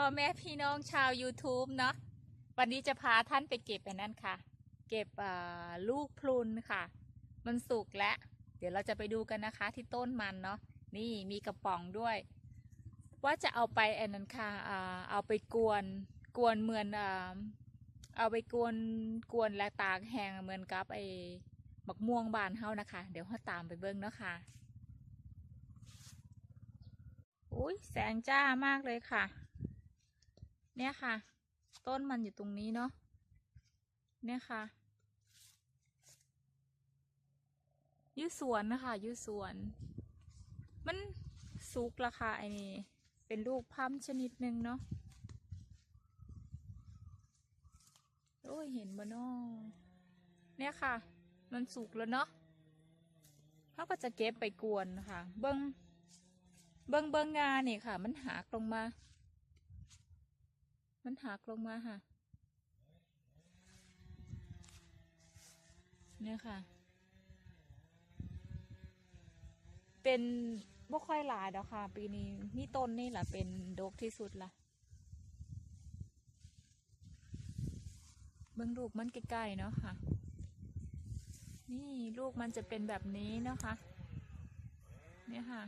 พ่อแม่พี่น้องชาว YouTube เนาะวันนี้จะพาท่านไปเก็บอันนั้นค่ะ เก็บลูกพลุนค่ะ มันสุกแล้ว เดี๋ยวเราจะไปดูกันนะคะที่ต้นมันเนาะนี่มีกระป๋องด้วย ว่าจะเอาไปอันนั้นค่ะเอาไปกวนกวนเหมือนเอาไปกวนกวนและตากแห้งเหมือนกับไอ้บักม่วงบานเฮานะคะ เดี๋ยวเราตามไปเบิ้งเนาะค่ะอุ้ยแสงจ้ามากเลยค่ะ เนี่ยค่ะ ต้นมันอยู่ตรงนี้เนาะเนี่ยค่ะอยูสวนนะคะอยูสวน มันสุกราคาไอ้นี่เป็นลูกพัมชนิดหนึ่งเนาะโอ้ยเห็นบ่เนาะเนี่ยค่ะ มันสุกแล้วเนาะเขาก็จะเก็บไปกวนค่ะ เบิ้งเบิ้งเบิ้งงานนี่ค่ะ มันหักลงมา มันหักลงมาค่ะ เนี่ยค่ะ เป็นบ่ค่อยหลายดอกค่ะ ปีนี้นี่ต้นนี่แหละเป็นดกที่สุดละเบิ้งลูกมันใกล้ๆเนาะค่ะ นี่ลูกมันจะเป็นแบบนี้นะคะ เนี่ยค่ะ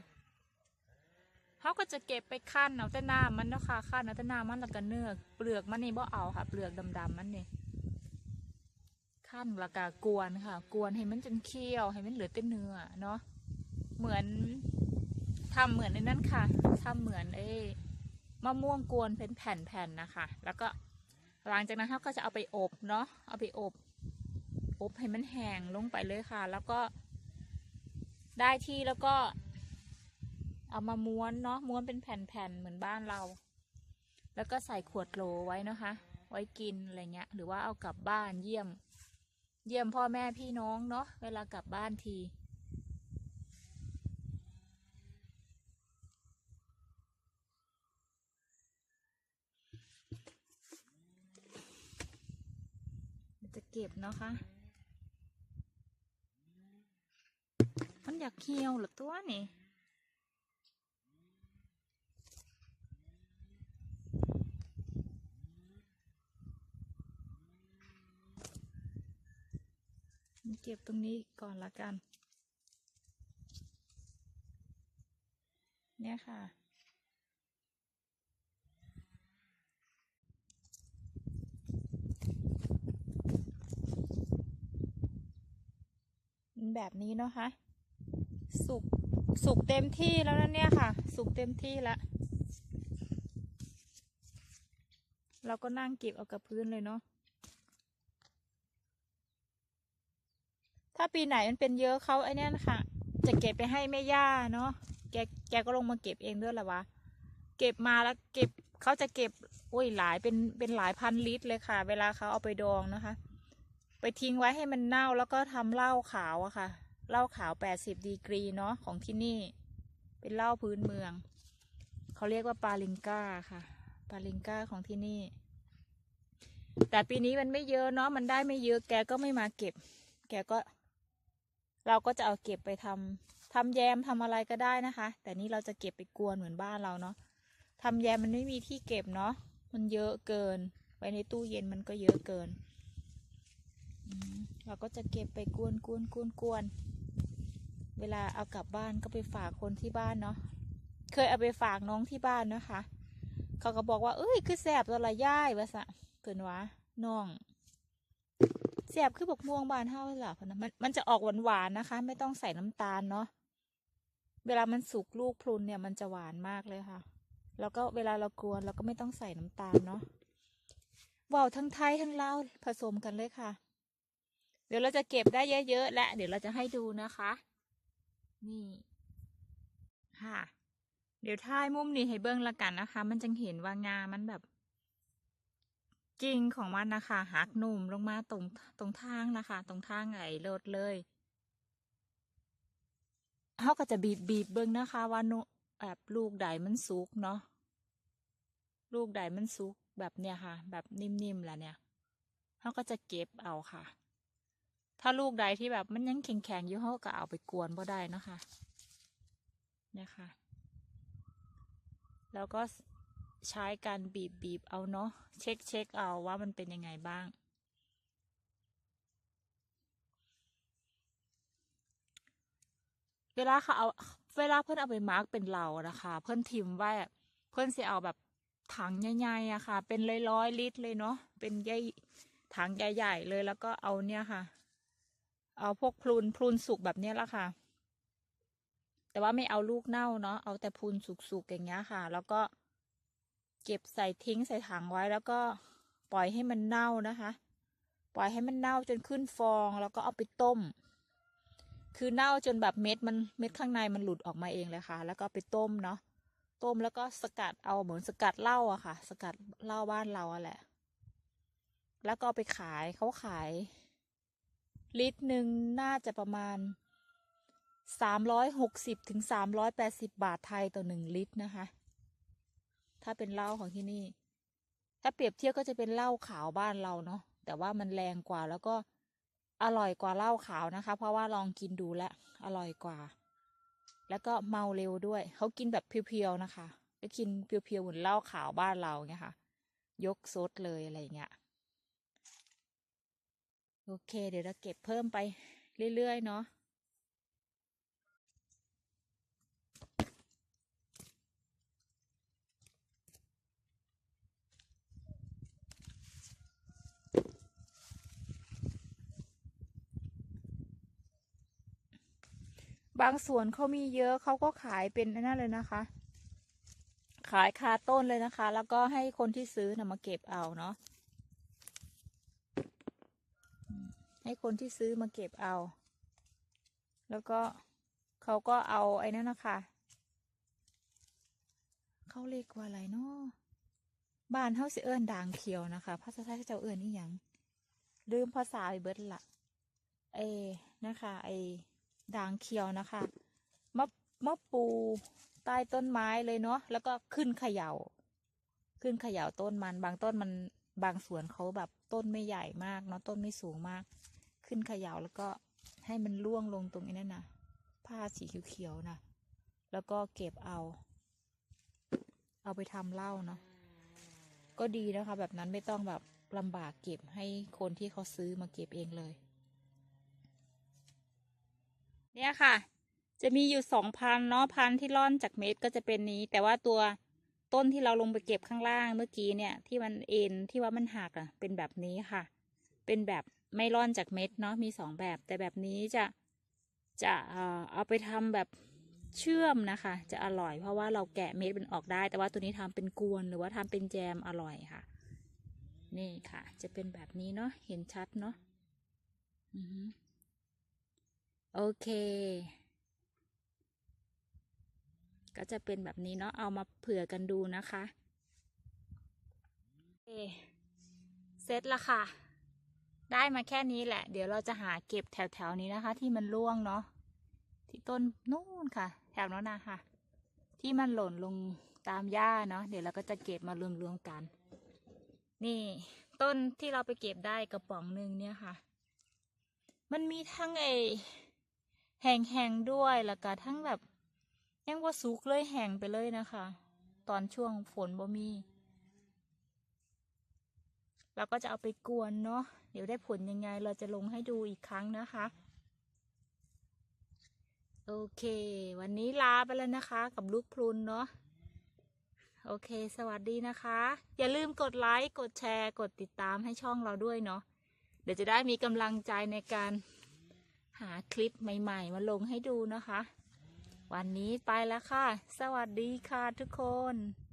เขาก็จะเก็บไปขั้นเอาแต่น้ำมันเนาะค่ะขั้นเอาแต่น้ำมันแล้วก็เนื้อเปลือกมันนี่บ่เอาค่ะ เปลือกดำๆมันนี่ขั้นแล้วก็กวนค่ะ กวนให้มันจนเคี้ยว ให้มันเหลือแต่เนื้อเนาะเหมือนทำเหมือนในนั้นค่ะทำเหมือนเอ้มะม่วงกวนเป็นแผ่นๆนะคะ แล้วก็หลังจากนั้นเขาก็จะเอาไปอบเนาะเอาไปอบ อบให้มันแห้งลงไปเลยค่ะ แล้วก็ได้ที่แล้วก็ เอามาม้วนเนาะม้วนเป็นแผ่นๆเหมือนบ้านเรา แล้วก็ใส่ขวดโหลไว้นะคะ ไว้กินอะไรเงี้ย หรือว่าเอากลับบ้านเยี่ยม เยี่ยมพ่อแม่พี่น้องเนาะเวลากลับบ้านทีจะเก็บเนาะคะมันอยากเคี้ยวหรือตัวนี่ เก็บตรงนี้ก่อนละกัน เนี่ยค่ะ แบบนี้เนาะคะ สุก สุกเต็มที่แล้วนะเนี่ยค่ะ สุกเต็มที่แล้วเราก็นั่งเก็บเอากับพื้นเลยเนาะ ถ้าปีไหนมันเป็นเยอะเขาไอ้นี่นะคะ จะเก็บไปให้แม่ย่าเนาะ แก แกก็ลงมาเก็บเองด้วยแหละวะ เก็บมาแล้วเก็บเขาจะเก็บอุ้ยหลายเป็นเป็นหลายพันลิตรเลยค่ะ เวลาเขาเอาไปดองนะคะ ไปทิ้งไว้ให้มันเน่าแล้วก็ทำเหล้าขาวอะค่ะ เหล้าขาวแปดสิบดีกรีเนาะของที่นี่ เป็นเหล้าพื้นเมือง เขาเรียกว่าปาลิงก้าค่ะ ปาลิงก้าของที่นี่ แต่ปีนี้มันไม่เยอะเนาะ มันได้ไม่เยอะ แกก็ไม่มาเก็บ แกก็ เราก็จะเอาเก็บไปทำทำแยมทำอะไรก็ได้นะคะ แต่นี่เราจะเก็บไปกวนเหมือนบ้านเราเนาะทำแยมมันไม่มีที่เก็บเนาะมันเยอะเกิน ไว้ในตู้เย็นมันก็เยอะเกิน เราก็จะเก็บไปกวนกวนกวนกวนเวลาเอากลับบ้านก็ไปฝากคนที่บ้านเนาะ เคยเอาไปฝากน้องที่บ้านนะคะ เขาก็บอกว่า เอ้ย คือแสบตัวละย่ายวะสะเกินวะน้อง แสบคือบกม่วงบานเท่าหรอพนะมันมันจะออกหวานหวานๆนะคะ ไม่ต้องใส่น้ำตาลเนาะเวลามันสุกลูกพลุนเนี่ยมันจะหวานมากเลยค่ะ แล้วก็เวลาเรากวนเราก็ไม่ต้องใส่น้ำตาลเนาะว่าวทั้งไทยทั้งลาวผสมกันเลยค่ะ เดี๋ยวเราจะเก็บได้เยอะๆและ เดี๋ยวเราจะให้ดูนะคะ นี่ค่ะ เดี๋ยวท้ายมุมนี้ให้เบิ้งละกันนะคะ มันจะเห็นว่างามันแบบ กิ่งของมันนะคะหักหนุ่มลงมาตรงตรงทางนะคะ ตรงทางไอ้รถเลยเขาก็จะบีบบีบเบิ้งนะคะ ว่านุแบบลูกใดมันสุกเนาะลูกใดมันสุกแบบเนี้ยค่ะ แบบนิ่มๆแล้วเนี่ยเขาก็จะเก็บเอาค่ะ ถ้าลูกใดที่แบบมันยังแข็งๆอยู่เขาก็เอาไปกวนบ่ได้เนาะคะเนี่ยค่ะ แล้วก็ ใช้การบีบบีบเอาเนาะเช็คเช็คเอาว่ามันเป็นยังไงบ้าง เวลาเขาเอาเวลาเพื่อนเอาไปมาร์กเป็นเหล่านะคะ เพื่อนทิมไว้อะเพื่อนสิเอาแบบถังใหญ่ๆอะค่ะ เป็นร้อยๆลิตรเลยเนาะเป็นใหญ่ถังใหญ่ๆเลยแล้วก็เอาเนี่ยค่ะ เอาพวกพลูนพลูนสุกแบบเนี้ยละค่ะ แต่ว่าไม่เอาลูกเน่าเนาะเอาแต่พลูนสุกๆอย่างเงี้ยค่ะ แล้วก็ เก็บใส่ทิ้งใส่ถังไว้แล้วก็ปล่อยให้มันเน่านะคะ ปล่อยให้มันเน่าจนขึ้นฟองแล้วก็เอาไปต้ม คือเน่าจนแบบเม็ดมันเม็ดข้างในมันหลุดออกมาเองเลยค่ะ แล้วก็ไปต้มเนาะต้มแล้วก็สกัดเอาเหมือนสกัดเหล้าอะค่ะ สกัดเหล้าบ้านเราอะแหละ แล้วก็ไปขายเขาขาย ลิตรหนึ่งน่าจะประมาณสามร้อยหกสิบถึงสามร้อยแปดสิบบาทไทยต่อหนึ่งลิตรนะคะ ถ้าเป็นเหล้าของที่นี่ ถ้าเปรียบเทียบก็จะเป็นเหล้าขาวบ้านเราเนาะแต่ว่ามันแรงกว่าแล้วก็อร่อยกว่าเหล้าขาวนะคะ เพราะว่าลองกินดูแล้วอร่อยกว่า แล้วก็เมาเร็วด้วย เขากินแบบเพียวๆนะคะแล้วกินเพียวๆเหมือนเหล้าขาวบ้านเราเงี้ยค่ะ ยกซดเลยอะไรเงี้ยโอเค เดี๋ยวเราเก็บเพิ่มไปเรื่อยๆเนาะ บางส่วนเขามีเยอะเขาก็ขายเป็นนั่นเลยนะคะ ขายคาต้นเลยนะคะ แล้วก็ให้คนที่ซื้อนะมาเก็บเอาเนาะให้คนที่ซื้อมาเก็บเอา แล้วก็เขาก็เอาไอ้นั่นนะคะเขาเรียกว่าอะไรเนาะบ้านเฮาสิเอิ้นด่างเขียวนะคะภาษาไทยเขาเจ้าเอิ้นอีหยังลืมภาษาไปเบิดละเอนะคะ ไอ ด่างเขียวนะคะมะมะปูใต้ต้นไม้เลยเนาะแล้วก็ขึ้นเขยา่า ขึ้นเขย่าต้นมัน บางต้นมันบางสวนเขาแบบต้นไม่ใหญ่มากเนาะต้นไม่สูงมาก ขึ้นเขย่าแล้วก็ให้มันร่วงลงตรงนี้นั่นนะผ้าสีเขียวๆนะแล้วก็เก็บเอา เอาไปทำเหล้าเนาะก็ดีนะคะ แบบนั้นไม่ต้องแบบลำบากเก็บให้คนที่เขาซื้อมาเก็บเองเลย เนี่ยค่ะ จะมีอยู่สองพันเนาะพันที่ร่อนจากเม็ดก็จะเป็นนี้ แต่ว่าตัวต้นที่เราลงไปเก็บข้างล่างเมื่อกี้เนี่ย ที่มันเอ็นที่ว่ามันหักอะ เป็นแบบนี้ค่ะ เป็นแบบไม่ร่อนจากเม็ดเนาะมีสองแบบ แต่แบบนี้จะจะเออเอาไปทำแบบเชื่อมนะคะ จะอร่อยเพราะว่าเราแกะเม็ดมันออกได้ แต่ว่าตัวนี้ทำเป็นกวนหรือว่าทำเป็นแจมอร่อยค่ะ นี่ค่ะ จะเป็นแบบนี้เนาะเห็นชัดเนาะอือ โอเค ก็จะเป็นแบบนี้เนาะ เอามาเผื่อกันดูนะคะโอเคเสร็จละค่ะ ได้มาแค่นี้แหละ เดี๋ยวเราจะหาเก็บแถวๆนี้นะคะ ที่มันร่วงเนาะ ที่ต้นนู่นค่ะ แถวนั้นนะค่ะ ที่มันหล่นลงตามหญ้าเนาะ เดี๋ยวเราก็จะเก็บมารวมๆกัน นี่ต้นที่เราไปเก็บได้กระป๋องหนึ่งเนี่ยค่ะ มันมีทั้งไอ แห้งๆด้วยแล้วก็ทั้งแบบยังว่าสุกเลยแห้งไปเลยนะคะ ตอนช่วงฝนบ่มีเราก็จะเอาไปกวนเนาะเดี๋ยวได้ผลยังไงเราจะลงให้ดูอีกครั้งนะคะ โอเค วันนี้ลาไปแล้วนะคะ กับลูกพรุนเนาะโอเค สวัสดีนะคะ อย่าลืมกดไลค์ กดแชร์ กดติดตามให้ช่องเราด้วยเนาะ เดี๋ยวจะได้มีกำลังใจในการ หาคลิปใหม่ ๆ มาลงให้ดูนะคะ วันนี้ไปแล้วค่ะ สวัสดีค่ะทุกคน